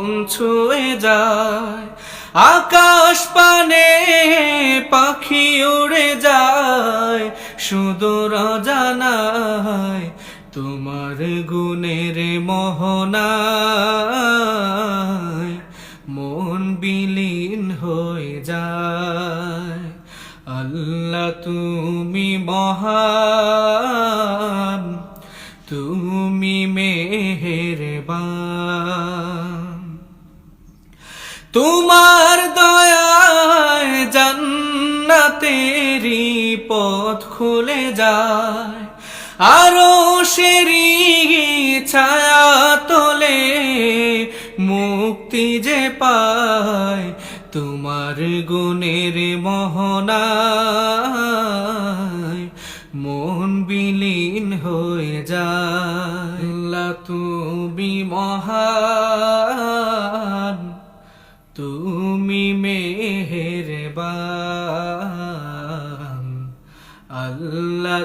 মন ছুঁয়ে যায়। আকাশ পানে পাখি উড়ে যায়। সুদূর জানায় তোমার গুণের মোহনায় মন বিলীন হয়ে যায়। আল্লাহ, তুমি মহান, তুমি মেহেরবান। তোমার দয়ায় জান্নাতেরি পথ খুলে যায়, আরও সেরি ছায়া তোলে, মুক্তি যে পায় তোমার গুণের মোহনায়, মন বিলীন হয়ে যায়। তুমি মহা মেহেরবান আল্লাহ